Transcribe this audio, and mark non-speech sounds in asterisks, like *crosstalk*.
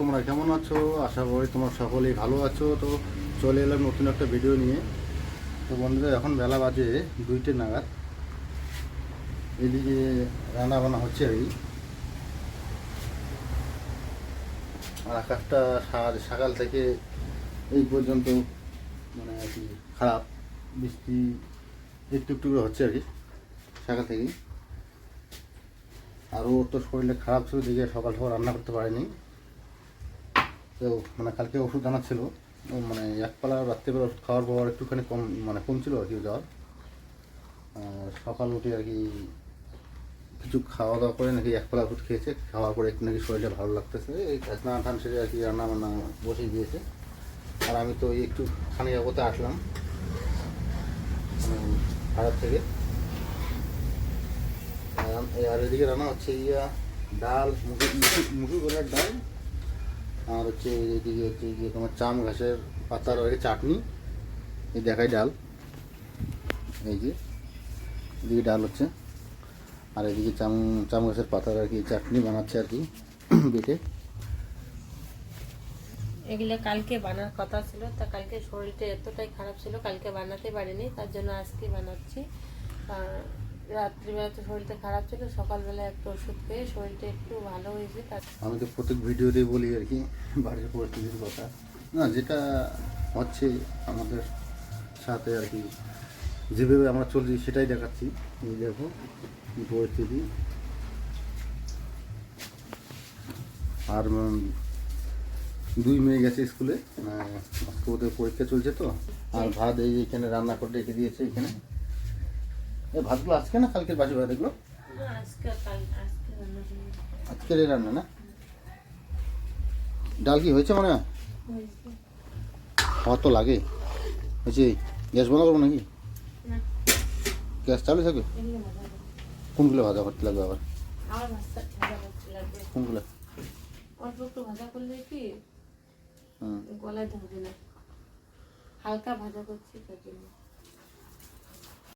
তোমরা কেমন আছো? আশা করি তোমরা সকলেই ভালো আছো। তো চলে এলাম নতুন একটা ভিডিও নিয়ে। তো বন্ধুরা, এখন বেলা বাজে দুইটে নাগাদ। এদিকে রান্না বান্না হচ্ছে আর কি। আর আকাশটা সকাল থেকে এই পর্যন্ত মানে আর কি খারাপ। বৃষ্টি একটু একটু করে হচ্ছে আর কি, সকাল থেকেই। আর ওর তো শরীরটা খারাপ ছিল, দেখে সকাল সকাল রান্না করতে পারেনি। তো মানে কালকে ওষুধ আনা ছিল। মানে একপালা রাত্রেবেলা ওষুধ খাওয়ার পর একটুখানি কম মানে কমছিল আর কি জ্বর। সকাল উঠে আর কি কিছু খাওয়া দাওয়া করে নাকি একপালা ওষুধ খেয়েছে। খাওয়ার পরে একটু নাকি শরীরটা ভালো লাগতেছে। এই স্নান টান সেরে আর কি রান্না বান্না বসিয়ে দিয়েছে। আর আমি তো একটু খানি আগতে আসলাম ভারত থেকে। আর- এদিকে রান্না হচ্ছে ইয়া, ডাল মুখি মুখি গোলার ডাল। আর হচ্ছে এদিকে হচ্ছে গিয়ে তোমার চাম ঘাসের পাতার আর কি চাটনি। এই দেখাই ডাল। এই যে, এদিকে ডাল হচ্ছে। আর এদিকে চাম চাম গাছের পাতার আর কি চাটনি বানাচ্ছে আর কি *clears throat* বেটে। এগুলো কালকে বানার কথা ছিল, তা কালকে শরীরটা এতটাই খারাপ ছিল, কালকে বানাতে পারিনি, তার জন্য আজকে বানাচ্ছি। আর রাত্রিবেলা তো শরীরটা খারাপ ছিল, সকালবেলা একটু ওষুধ খেয়ে শরীরটা একটু ভালো হয়েছে আমি তো প্রত্যেক ভিডিওতেই বলি আর কি, বাড়ির পরিস্থিতির কথা। না, যেটা হচ্ছে আমাদের সাথে আর কি, যেভাবে আমরা চলছি সেটাই দেখাচ্ছি। এই দেখো পরিস্থিতি। আর দুই মেয়ে গেছে স্কুলে আজকে ওদের পরীক্ষা চলছে তো। আর ভাত এই এখানে রান্না করে রেখে দিয়েছে এখানে। এই ভাতগুলো আজকে না কালকের বাসি ভাত, এগুলো। আজকের এই রান্না না? ডাল কি হয়েছে মনে হয়। তো লাগে। হয়েছে গ্যাস বন্ধ করব নাকি? গ্যাস চালু থাকবে। কোনগুলো ভাজা করতে লাগবে আবার? কোনগুলো অল্প হালকা ভাজা করছি তার জন্য।